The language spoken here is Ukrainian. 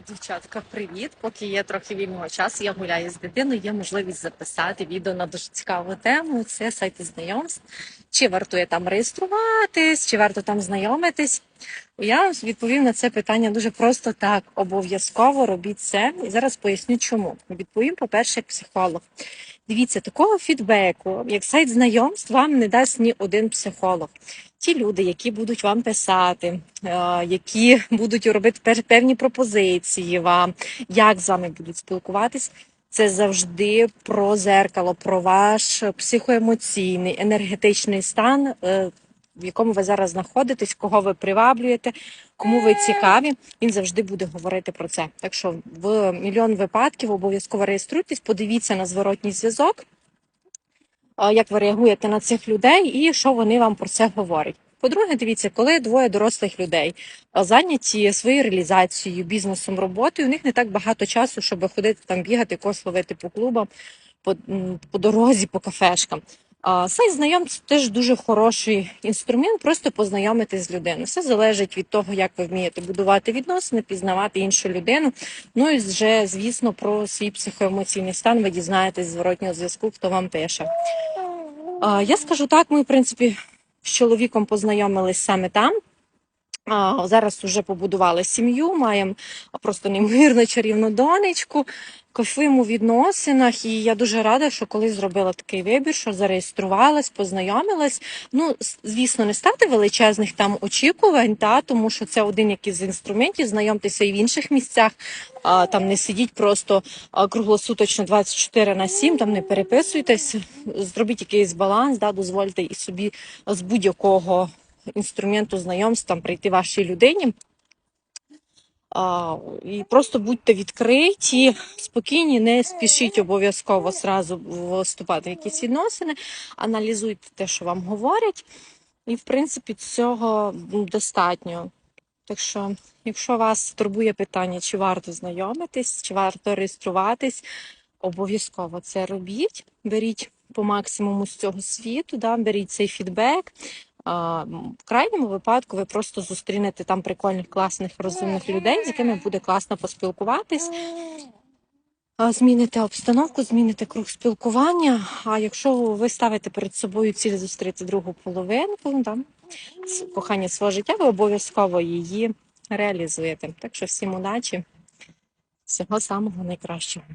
Дівчатка, привіт! Поки є трохи вільного часу, я гуляю з дитиною. Є можливість записати відео на дуже цікаву тему. Це сайти знайомств. Чи вартує там реєструватись, чи варто там знайомитись? Я відповім на це питання дуже просто так. Обов'язково робіть це. І зараз поясню, чому. Відповім, по-перше, як психолог. Дивіться, такого фідбеку, як сайт знайомств, вам не дасть ні один психолог. Ті люди, які будуть вам писати, е, які будуть робити певні пропозиції вам, як з вами будуть спілкуватись, це завжди про зеркало, про ваш психоемоційний, енергетичний стан, е, в якому ви зараз знаходитесь, кого ви приваблюєте, кому ви цікаві. Він завжди буде говорити про це. Так що в мільйон випадків обов'язково реєструйтесь, подивіться на зворотній зв'язок як ви реагуєте на цих людей і що вони вам про це говорять. По-друге, дивіться, коли двоє дорослих людей зайняті своєю реалізацією, бізнесом, роботою, у них не так багато часу, щоб ходити там бігати, когось ловити по клубам, по, по дорозі, по кафешкам. Сайт знайомств теж дуже хороший інструмент, просто познайомитись з людиною. Все залежить від того, як ви вмієте будувати відносини, пізнавати іншу людину. Ну і вже, звісно, про свій психоемоційний стан ви дізнаєтесь зворотнього зв'язку, хто вам пише. Я скажу так, ми, в принципі, з чоловіком познайомились саме там. Зараз вже побудували сім'ю, маємо просто неймовірно чарівну донечку, кайфуємо у відносинах. І я дуже рада, що коли зробила такий вибір, що зареєструвалась, познайомилась. Ну, звісно, не ставте величезних там очікувань, та, тому що це один якийсь з інструментів. Знайомтеся і в інших місцях. А, там не сидіть просто круглосуточно 24 на 7, там не переписуйтесь, зробіть якийсь баланс, да, дозвольте і собі з будь-якого інструменту знайомств прийти вашій людині. А, і просто будьте відкриті, спокійні, не спішіть обов'язково зразу вступати в якісь відносини, аналізуйте те, що вам говорять, і в принципі цього достатньо. Так що, якщо вас турбує питання, чи варто знайомитись, чи варто реєструватись, обов'язково це робіть. Беріть по максимуму з цього світу, да, беріть цей фідбек. В крайньому випадку ви просто зустрінете там прикольних, класних, розумних людей, з якими буде класно поспілкуватись. Зміните обстановку, зміните круг спілкування. А якщо ви ставите перед собою ціль зустріти другу половинку, да, кохання свого життя, ви обов'язково її реалізуєте. Так що всім удачі, всього самого найкращого.